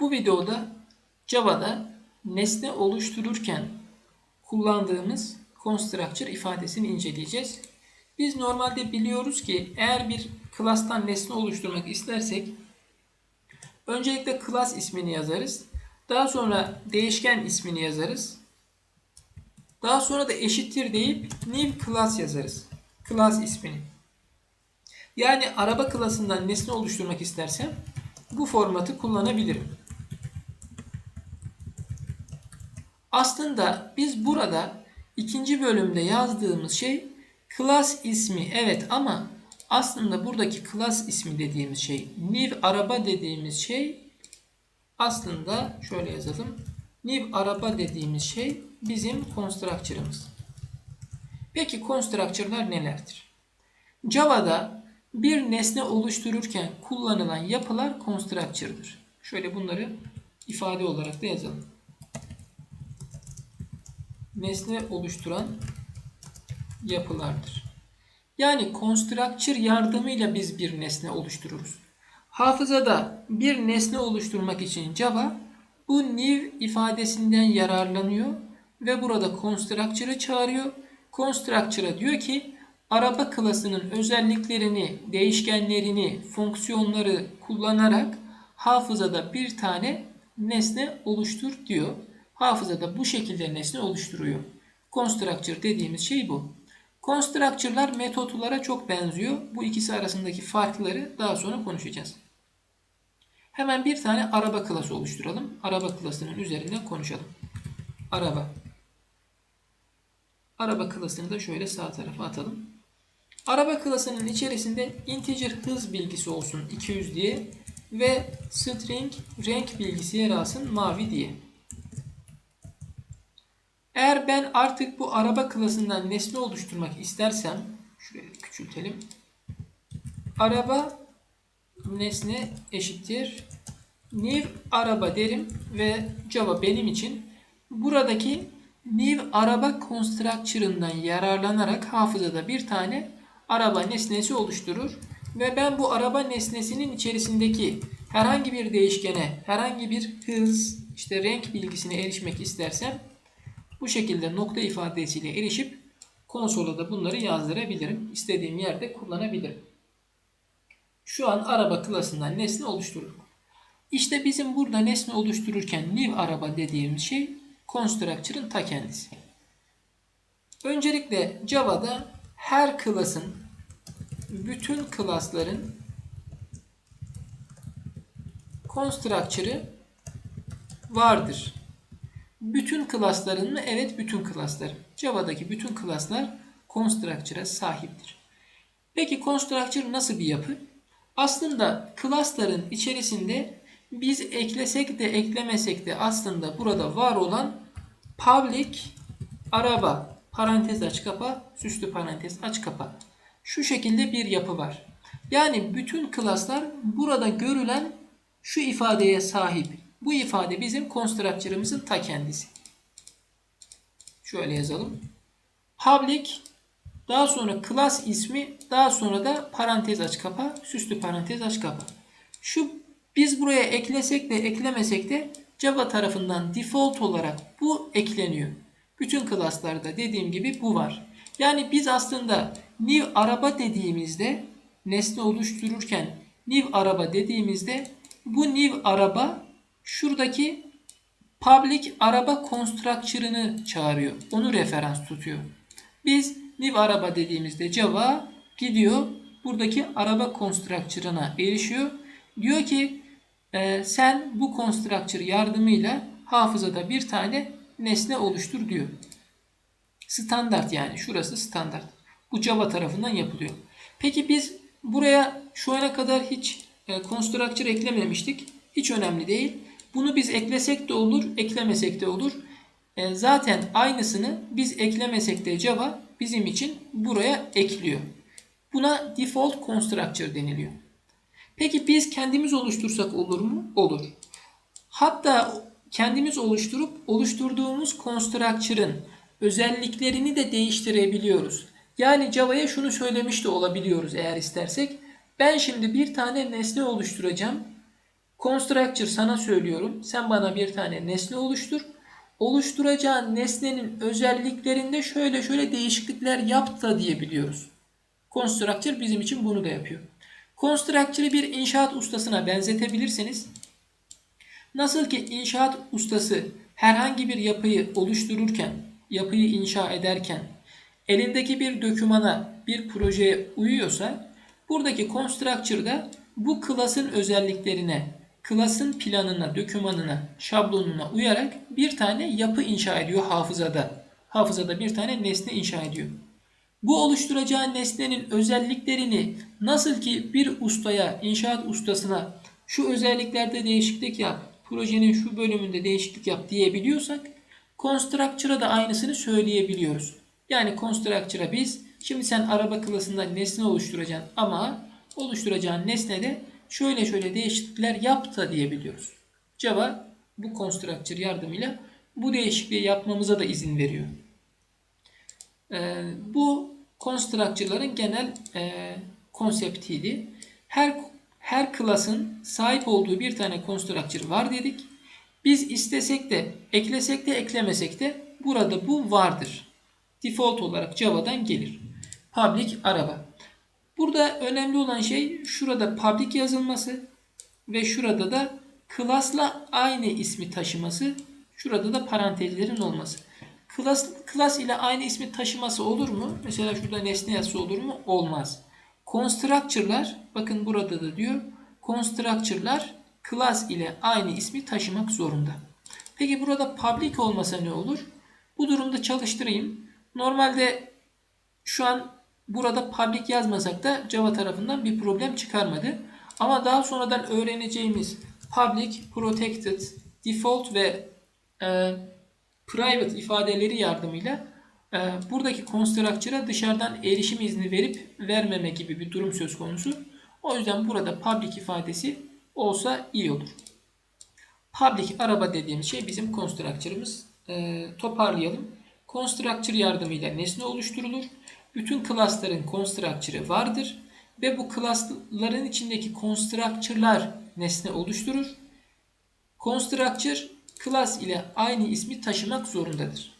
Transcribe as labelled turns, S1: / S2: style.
S1: Bu videoda Java'da nesne oluştururken kullandığımız constructor ifadesini inceleyeceğiz. Biz normalde biliyoruz ki eğer bir class'tan nesne oluşturmak istersek öncelikle class ismini yazarız. Daha sonra değişken ismini yazarız. Daha sonra da eşittir deyip new class yazarız. Class ismini. Yani araba klasından nesne oluşturmak istersem bu formatı kullanabilirim. Aslında biz burada ikinci bölümde yazdığımız şey class ismi evet ama aslında buradaki class ismi dediğimiz şey new araba dediğimiz şey aslında şöyle yazalım. New araba dediğimiz şey bizim constructor'ımız. Peki constructor'lar nelerdir? Java'da bir nesne oluştururken kullanılan yapılar constructor'dır. Şöyle bunları ifade olarak da yazalım. Nesne oluşturan yapılardır. Yani constructor yardımıyla biz bir nesne oluştururuz. Hafızada bir nesne oluşturmak için Java bu new ifadesinden yararlanıyor ve burada constructor'ı çağırıyor. Constructor'a diyor ki araba klasının özelliklerini, değişkenlerini, fonksiyonları kullanarak hafızada bir tane nesne oluştur diyor. Hafızada bu şekilde nesne oluşturuyor. Constructor dediğimiz şey bu. Constructor'lar metotlara çok benziyor. Bu ikisi arasındaki farkları daha sonra konuşacağız. Hemen bir tane araba klası oluşturalım. Araba klasının üzerinden konuşalım. Araba. Araba klasını da şöyle sağ tarafa atalım. Araba klasının içerisinde integer hız bilgisi olsun 200 diye ve string renk bilgisi yer alsın mavi diye. Eğer ben artık bu araba klasından nesne oluşturmak istersem şurayı küçültelim. Araba nesne eşittir new araba derim ve Java benim için buradaki new araba constructor'ından yararlanarak hafızada bir tane araba nesnesi oluşturur ve ben bu araba nesnesinin içerisindeki herhangi bir değişkene, herhangi bir hız, işte renk bilgisine erişmek istersem bu şekilde nokta ifadesiyle erişip konsola da bunları yazdırabilirim. İstediğim yerde kullanabilirim. Şu an araba klasından nesne oluşturduk. İşte bizim burada nesne oluştururken new araba dediğimiz şey constructor'ın ta kendisi. Öncelikle Java'da her klasın bütün klasların constructor'ı vardır. Bütün klasların mı? Evet bütün klaslar. Java'daki bütün klaslar constructor'a sahiptir. Peki constructor nasıl bir yapı? Aslında klasların içerisinde biz eklesek de eklemesek de aslında burada var olan public araba parantez aç kapa süslü parantez aç kapa şu şekilde bir yapı var. Yani bütün klaslar burada görülen şu ifadeye sahip. Bu ifade bizim constructor'ımızın ta kendisi. Şöyle yazalım. Public daha sonra class ismi daha sonra da parantez aç kapa süslü parantez aç kapa. Şu biz buraya eklesek de eklemesek de Java tarafından default olarak bu ekleniyor. Bütün klaslarda dediğim gibi bu var. Yani biz aslında new araba dediğimizde nesne oluştururken new araba dediğimizde bu new araba şuradaki public araba constructor'ını çağırıyor. Onu referans tutuyor. Biz new araba dediğimizde Java gidiyor buradaki araba constructor'ına erişiyor. Diyor ki e, sen bu constructor yardımıyla hafızada bir tane nesne oluştur diyor. Standart yani şurası standart. Bu Java tarafından yapılıyor. Peki biz buraya şu ana kadar hiç e, constructor eklememiştik. Hiç önemli değil. Bunu biz eklesek de olur, eklemesek de olur. E, zaten aynısını biz eklemesek de Java bizim için buraya ekliyor. Buna default constructor deniliyor. Peki biz kendimiz oluştursak olur mu? Olur. Hatta kendimiz oluşturup oluşturduğumuz constructor'ın özelliklerini de değiştirebiliyoruz. Yani Java'ya şunu söylemiş de olabiliyoruz eğer istersek. Ben şimdi bir tane nesne oluşturacağım. Constructor sana söylüyorum. Sen bana bir tane nesne oluştur. Oluşturacağın nesnenin özelliklerinde şöyle şöyle değişiklikler yap da diyebiliyoruz. Constructor bizim için bunu da yapıyor. Constructor'ı bir inşaat ustasına benzetebilirseniz nasıl ki inşaat ustası herhangi bir yapıyı oluştururken, yapıyı inşa ederken elindeki bir dokümana, bir projeye uyuyorsa buradaki constructor'da bu klasın özelliklerine, klasın planına, dokümanına, şablonuna uyarak bir tane yapı inşa ediyor hafızada. Hafızada bir tane nesne inşa ediyor. Bu oluşturacağı nesnenin özelliklerini nasıl ki bir ustaya, inşaat ustasına şu özelliklerde değişiklik yap, projenin şu bölümünde değişiklik yap diyebiliyorsak, Constructor'a da aynısını söyleyebiliyoruz. Yani Constructor'a biz, şimdi sen araba klasında nesne oluşturacaksın ama oluşturacağın nesnede şöyle şöyle değişiklikler yap da diyebiliyoruz. Java bu Constructor yardımıyla bu değişikliği yapmamıza da izin veriyor. Ee, bu constructor'ların genel e, konseptiydi. Her her klasın sahip olduğu bir tane constructor var dedik. Biz istesek de eklesek de eklemesek de burada bu vardır. Default olarak Java'dan gelir. Public araba. Burada önemli olan şey şurada public yazılması ve şurada da class'la aynı ismi taşıması. Şurada da parantezlerin olması. Class, class ile aynı ismi taşıması olur mu? Mesela şurada nesne yazısı olur mu? Olmaz. Constructor'lar bakın burada da diyor. Constructor'lar class ile aynı ismi taşımak zorunda. Peki burada public olmasa ne olur? Bu durumda çalıştırayım. Normalde şu an burada public yazmasak da Java tarafından bir problem çıkarmadı. Ama daha sonradan öğreneceğimiz public, protected, default ve e, private ifadeleri yardımıyla e, buradaki constructor'a dışarıdan erişim izni verip vermeme gibi bir durum söz konusu. O yüzden burada public ifadesi olsa iyi olur. Public araba dediğimiz şey bizim constructor'ımız. E, toparlayalım. Constructor yardımıyla nesne oluşturulur. Bütün class'ların constructor'ı vardır. Ve bu class'ların içindeki constructor'lar nesne oluşturur. Constructor class ile aynı ismi taşımak zorundadır.